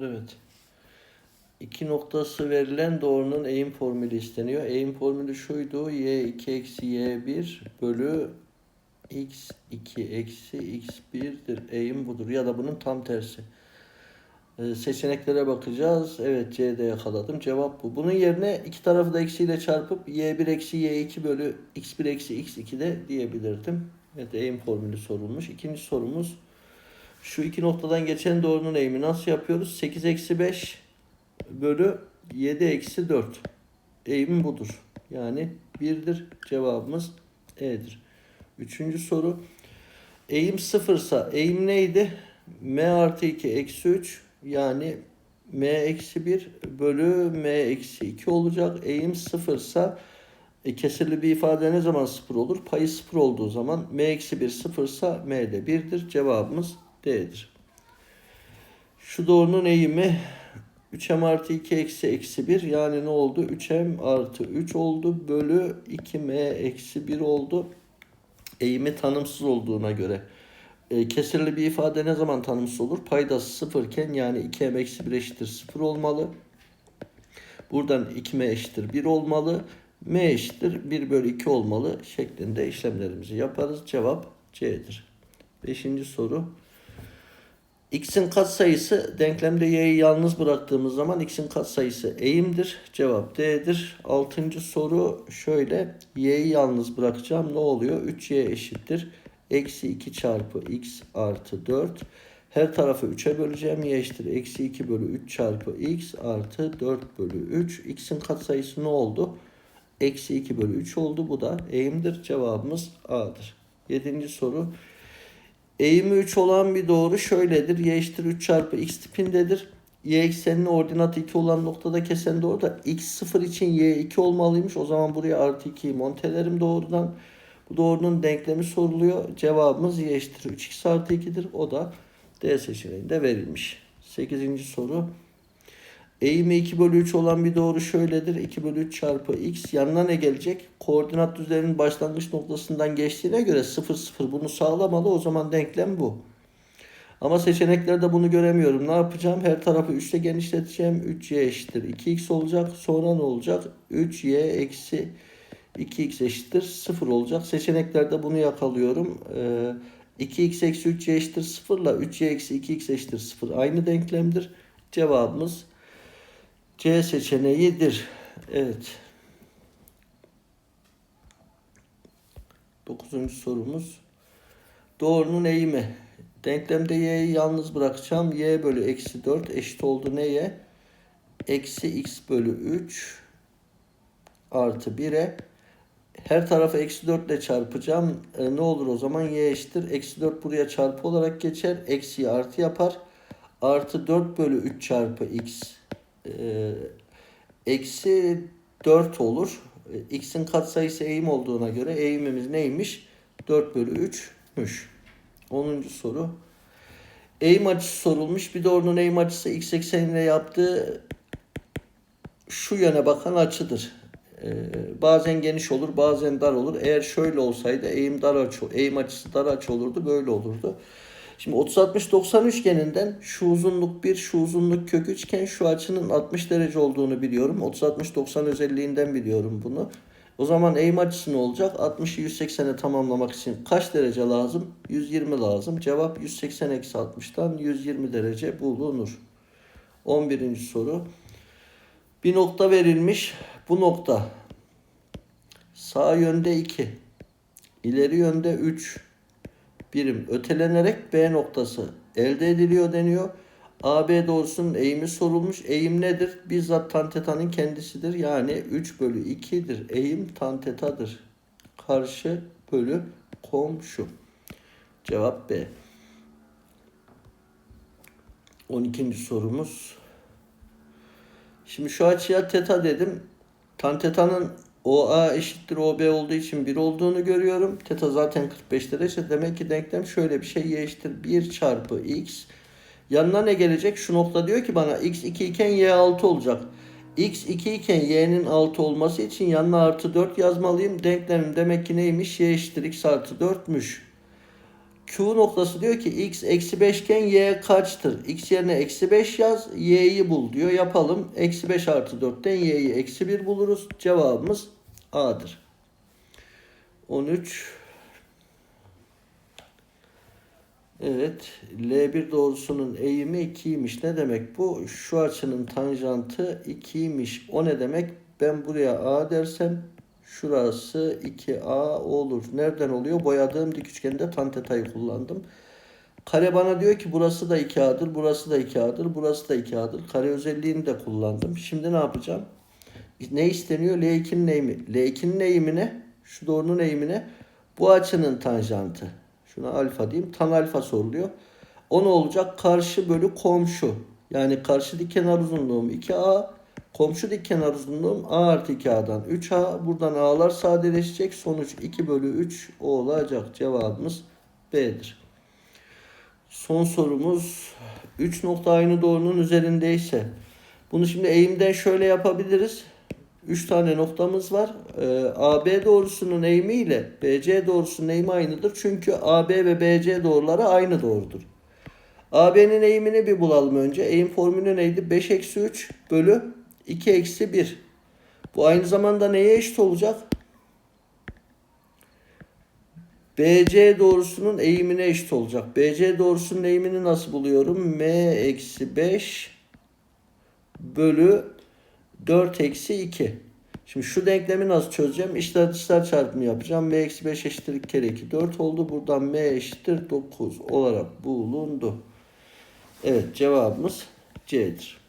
Evet. İki noktası verilen doğrunun eğim formülü isteniyor. Eğim formülü şuydu. y2 eksi y1 bölü x2 eksi x1'dir. Eğim budur. Ya da bunun tam tersi. Ee, seçeneklere bakacağız. Evet C'de yakaladım. Cevap bu. Bunun yerine iki tarafı da eksiyle çarpıp y1 eksi y2 bölü x1 eksi x2 de diyebilirdim. Evet eğim formülü sorulmuş. İkinci sorumuz. Şu iki noktadan geçen doğrunun eğimi nasıl yapıyoruz? 8 eksi 5 bölü 7 eksi 4. Eğimi budur. Yani 1'dir. Cevabımız E'dir. Üçüncü soru. Eğim sıfırsa eğim neydi? M artı 2 eksi 3 yani M eksi 1 bölü M eksi 2 olacak. Eğim sıfırsa e, kesirli bir ifade ne zaman sıfır olur? Payı sıfır olduğu zaman M eksi 1 sıfırsa M de 1'dir. Cevabımız D'dir. Şu doğrunun eğimi 3m artı 2 eksi eksi 1 yani ne oldu? 3m artı 3 oldu bölü 2m eksi 1 oldu. Eğimi tanımsız olduğuna göre. E, kesirli bir ifade ne zaman tanımsız olur? Paydası sıfırken yani 2m eksi 1 eşittir 0 olmalı. Buradan 2m eşittir 1 olmalı. m eşittir 1 bölü 2 olmalı şeklinde işlemlerimizi yaparız. Cevap C'dir. Beşinci soru. X'in katsayısı denklemde y'yi yalnız bıraktığımız zaman x'in katsayısı eğimdir. Cevap D'dir. Altıncı soru şöyle. Y'yi yalnız bırakacağım. Ne oluyor? 3y eşittir. Eksi 2 çarpı x artı 4. Her tarafı 3'e böleceğim. Y eşittir. Eksi 2 bölü 3 çarpı x artı 4 bölü 3. X'in katsayısı ne oldu? Eksi 2 bölü 3 oldu. Bu da eğimdir. Cevabımız A'dır. Yedinci soru. Eğimi 3 olan bir doğru şöyledir. Y eşittir 3 çarpı x tipindedir. Y ekseninin ordinatı 2 olan noktada kesen doğru da x 0 için y 2 olmalıymış. O zaman buraya artı 2'yi montelerim doğrudan. Bu doğrunun denklemi soruluyor. Cevabımız y eşittir 3x artı 2'dir. O da D seçeneğinde verilmiş. 8. soru. Eğimi 2 bölü 3 olan bir doğru şöyledir. 2 bölü 3 çarpı x. Yanına ne gelecek? Koordinat düzleminin başlangıç noktasından geçtiğine göre 0 0 bunu sağlamalı. O zaman denklem bu. Ama seçeneklerde bunu göremiyorum. Ne yapacağım? Her tarafı 3 ile genişleteceğim. 3y eşittir 2x olacak. Sonra ne olacak? 3y eksi 2x eşittir 0 olacak. Seçeneklerde bunu yakalıyorum. Ee, 2x eksi 3y eşittir 0 ile 3y eksi 2x eşittir 0 aynı denklemdir. Cevabımız C seçeneğidir. Evet. Dokuzuncu sorumuz. Doğrunun eğimi. Denklemde y'yi yalnız bırakacağım. y bölü eksi 4 eşit oldu neye? Eksi x bölü 3 artı 1'e. Her tarafı eksi 4 ile çarpacağım. E, ne olur o zaman? y eşittir. Eksi 4 buraya çarpı olarak geçer. Eksiyi artı yapar. Artı 4 bölü 3 çarpı x eksi 4 olur. E, X'in katsayısı eğim olduğuna göre eğimimiz neymiş? 4 bölü 3'müş. 10. soru. Eğim açısı sorulmuş. Bir doğrunun eğim açısı x eksenine yaptığı şu yöne bakan açıdır. Ee, bazen geniş olur, bazen dar olur. Eğer şöyle olsaydı eğim dar açı, eğim açısı dar açı olurdu, böyle olurdu. Şimdi 30 60 90 üçgeninden şu uzunluk 1, şu uzunluk kök 3 iken şu açının 60 derece olduğunu biliyorum. 30 60 90 özelliğinden biliyorum bunu. O zaman eğim açısı ne olacak? 60'ı 180'e tamamlamak için kaç derece lazım? 120 lazım. Cevap 180 eksi 60'tan 120 derece bulunur. 11. soru. Bir nokta verilmiş. Bu nokta sağ yönde 2, ileri yönde 3 birim ötelenerek B noktası elde ediliyor deniyor. AB doğrusunun eğimi sorulmuş. Eğim nedir? Bizzat tan tetanın kendisidir. Yani 3 bölü 2'dir. Eğim tan tetadır. Karşı bölü komşu. Cevap B. 12. sorumuz. Şimdi şu açıya teta dedim. Tan tetanın OA eşittir OB olduğu için 1 olduğunu görüyorum. Teta zaten 45 derece. Demek ki denklem şöyle bir şey y eşittir 1 çarpı x. Yanına ne gelecek? Şu nokta diyor ki bana x 2 iken y 6 olacak. x 2 iken y'nin 6 olması için yanına artı 4 yazmalıyım. Denklemim demek ki neymiş? y eşittir x artı 4'müş. Q noktası diyor ki x eksi 5 iken y kaçtır? X yerine eksi 5 yaz, y'yi bul diyor. Yapalım. Eksi 5 artı 4'ten y'yi eksi 1 buluruz. Cevabımız A'dır. 13 Evet. L1 doğrusunun eğimi 2'ymiş. Ne demek bu? Şu açının tanjantı 2'ymiş. O ne demek? Ben buraya A dersem şurası 2A olur. Nereden oluyor? Boyadığım dik üçgende tan teta'yı kullandım. Kare bana diyor ki burası da 2A'dır, burası da 2A'dır, burası da 2A'dır. Kare özelliğini de kullandım. Şimdi ne yapacağım? Ne isteniyor? L2'nin eğimi. L2'nin eğimine, şu doğrunun eğimine bu açının tanjantı. Şuna alfa diyeyim. Tan alfa soruluyor. O ne olacak? Karşı bölü komşu. Yani karşı dik kenar uzunluğum 2A. Komşu dik kenar uzunluğum A artı 2A'dan 3A. Buradan A'lar sadeleşecek. Sonuç 2 bölü 3 olacak. Cevabımız B'dir. Son sorumuz 3 nokta aynı doğrunun üzerindeyse. Bunu şimdi eğimden şöyle yapabiliriz. 3 tane noktamız var. Ee, AB doğrusunun eğimi ile BC doğrusunun eğimi aynıdır. Çünkü AB ve BC doğruları aynı doğrudur. AB'nin eğimini bir bulalım önce. Eğim formülü neydi? 5 eksi 3 bölü 2 eksi 1. Bu aynı zamanda neye eşit olacak? BC doğrusunun eğimine eşit olacak. BC doğrusunun eğimini nasıl buluyorum? M eksi 5 bölü 4 eksi 2. Şimdi şu denklemi nasıl çözeceğim? İçler dışlar çarpımı yapacağım. M eksi 5 eşittir 2 kere 2 4 oldu. Buradan M eşittir 9 olarak bulundu. Evet cevabımız C'dir.